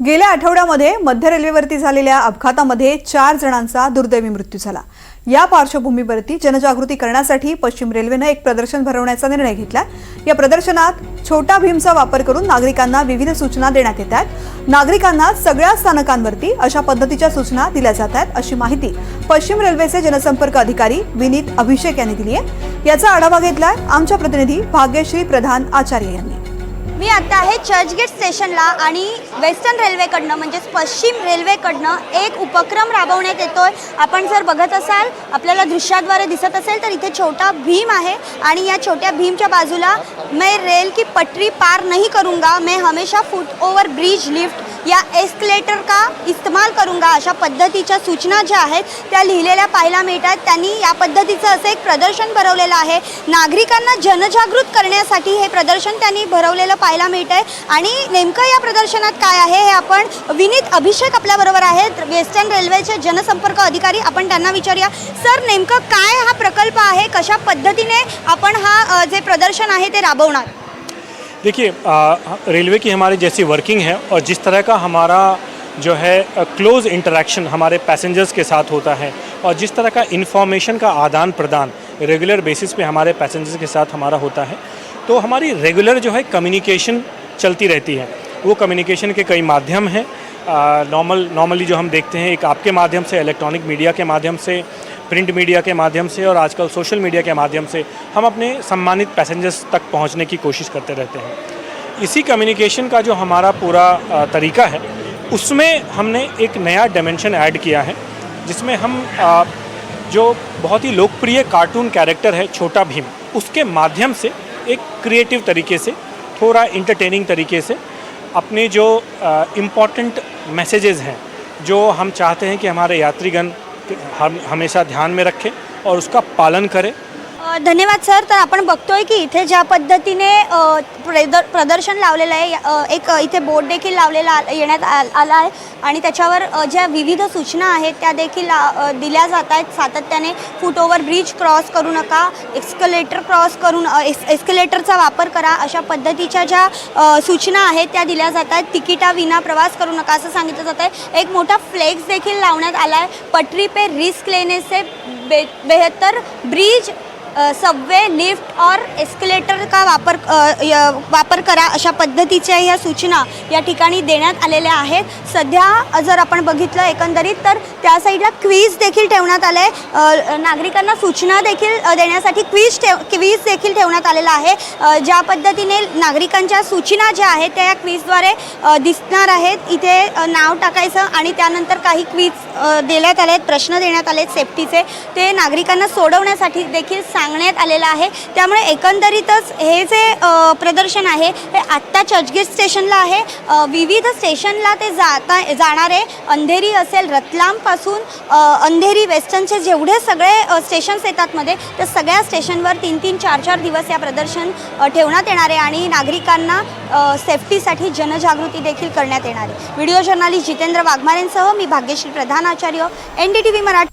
गेल्या आठवड्यामध्ये मध्य रेल्वेवरती झालेल्या अपघातामध्ये चार जणांचा दुर्दैवी मृत्यू झाला. या पार्श्वभूमीवरती जनजागृती करण्यासाठी पश्चिम रेल्वेनं एक प्रदर्शन भरवण्याचा निर्णय घेतला. या प्रदर्शनात छोटा भीमचा वापर करून नागरिकांना विविध सूचना देण्यात येत आहेत नागरिकांना सगळ्या स्थानकांवरती अशा पद्धतीच्या सूचना दिल्या जात आहेत अशी माहिती पश्चिम रेल्वेचे जनसंपर्क अधिकारी विनीत अभिषेक यांनी दिली आहे. याचा आढावा घेतलाय आमच्या प्रतिनिधी भाग्यश्री प्रधान आचार्य यांनी. मी आता आहे चर्चगेट स्टेशनला आणि वेस्टर्न रेल्वेकडनं म्हणजेच पश्चिम रेल्वेकडनं एक उपक्रम राबवण्यात येतो आहे आपण जर बघत असाल आपल्याला दृश्याद्वारे दिसत असेल तर इथे छोटा भीम आहे आणि या छोट्या भीमच्या बाजूला मैं रेल की पटरी पार नहीं करूंगा मैं हमेशा फुट ओव्हर ब्रिज लिफ्ट या एस्कलेटर का इस्तेमाल करूंगा अशा पद्धतीच्या सूचना ज्या आहेत त्या लिहिलेल्या पाहायला मिळतात. त्यांनी या पद्धतीचं असं एक प्रदर्शन भरवलेलं आहे. नागरिकांना जनजागृत करण्यासाठी हे प्रदर्शन त्यांनी भरवलेलं पाहायला मिळत आहे आणि नेमकं या प्रदर्शनात काय आहे हे आपण विनीत अभिषेक आपल्याबरोबर आहेत. वेस्टर्न रेल्वेचे जनसंपर्क अधिकारी. आपण त्यांना विचारूया. सर नेमकं काय हा प्रकल्प आहे? कशा पद्धतीने आपण हा जे प्रदर्शन आहे ते राबवणार? देखिए रेलवे की हमारी जैसी वर्किंग है और जिस तरह का हमारा जो है क्लोज इंटरेक्शन हमारे पैसेंजर्स के साथ होता है और जिस तरह का इन्फॉर्मेशन का आदान प्रदान रेगुलर बेसिस पे हमारे पैसेंजर्स के साथ हमारा होता है तो हमारी रेगुलर जो है कम्युनिकेशन चलती रहती है। वो कम्युनिकेशन के कई माध्यम हैं नॉर्मल नॉर्मली जो हम देखते हैं, एक आपके माध्यम से इलेक्ट्रॉनिक मीडिया के माध्यम से प्रिंट मीडिया के माध्यम से और आजकल सोशल मीडिया के माध्यम से हम अपने सम्मानित पैसेंजर्स तक पहुँचने की कोशिश करते रहते हैं। इसी कम्युनिकेशन का जो हमारा पूरा तरीका है, उसमें हमने एक नया डायमेंशन ऐड किया है, जिसमें हम जो बहुत ही लोकप्रिय कार्टून कैरेक्टर है, छोटा भीम, उसके माध्यम से एक क्रिएटिव तरीके से, थोड़ा इंटरटेनिंग तरीके से, अपने जो इंपॉर्टेंट मैसेजेस हैं जो हम चाहते हैं कि हमारे यात्रीगण हम हमेशा ध्यान में रखें और उसका पालन करें। धन्यवाद सर. तर आपण बघतोय की इथे ज्या पद्धतीने अ, प्रदर्शन लावलेलं आहे एक इथे बोर्ड देखील लावलेला आ- येण्यात आ- आला आहे. आणि त्याच्यावर ज्या विविध सूचना आहेत त्या देखील दिल्या जात आहेत. सातत्याने फुटओव्हर ब्रिज क्रॉस करू नका. एक्स्कलेटर क्रॉस करून अ, एस एस्कलेटरचा वापर करा. अशा पद्धतीच्या ज्या सूचना आहेत त्या दिल्या जात आहेत. तिकिटाविना प्रवास करू नका असं सांगितलं जात आहे. एक मोठा फ्लेक्स देखील लावण्यात आला आहे. पटरी पे रिस्क लेने से बे बेहतर ब्रिज सबवे लिफ्ट और एस्केलेटर का वापर य- वापर करा अशा पद्धतीच्या ह्या सूचना या ठिकाणी देण्यात आलेल्या आहेत. सध्या जर आपण बघितलं एकंदरीत तर त्या साईडला क्वीज देखील ठेवण्यात आलं आहे नागरिकांना सूचना देखील देण्यासाठी क्वीज ठेव क्वीज देखील ठेवण्यात आलेला आहे. ज्या पद्धतीने नागरिकांच्या सूचना ज्या आहेत त्या या क्वीजद्वारे दिसणार आहेत. इथे नाव टाकायचं आणि त्यानंतर काही क्वीज देण्यात आले आहेत प्रश्न देण्यात आले आहेत सेफ्टीचे ते नागरिकांना सोडवण्यासाठी देखील सांगण्यात आलेलं आहे. त्यामुळे एकंदरीतच हे जे प्रदर्शन आहे हे आत्ता चर्चगेट स्टेशनला आहे. विविध स्टेशनला ते जाता जाणारे अंधेरी असेल रतलामपासून अंधेरी वेस्टर्नचे जेवढे सगळे स्टेशन्स येतात मध्ये त्या सगळ्या स्टेशनवर तीन तीन चार चार दिवस या प्रदर्शन ठेवण्यात येणार आहे आणि नागरिकांना सेफ्टीसाठी जनजागृती देखील करण्यात येणार आहे. व्हिडिओ जर्नालिस्ट जितेंद्र वाघमारेंसह मी Bhagyashree Pradhan Acharya N D T V Marathi.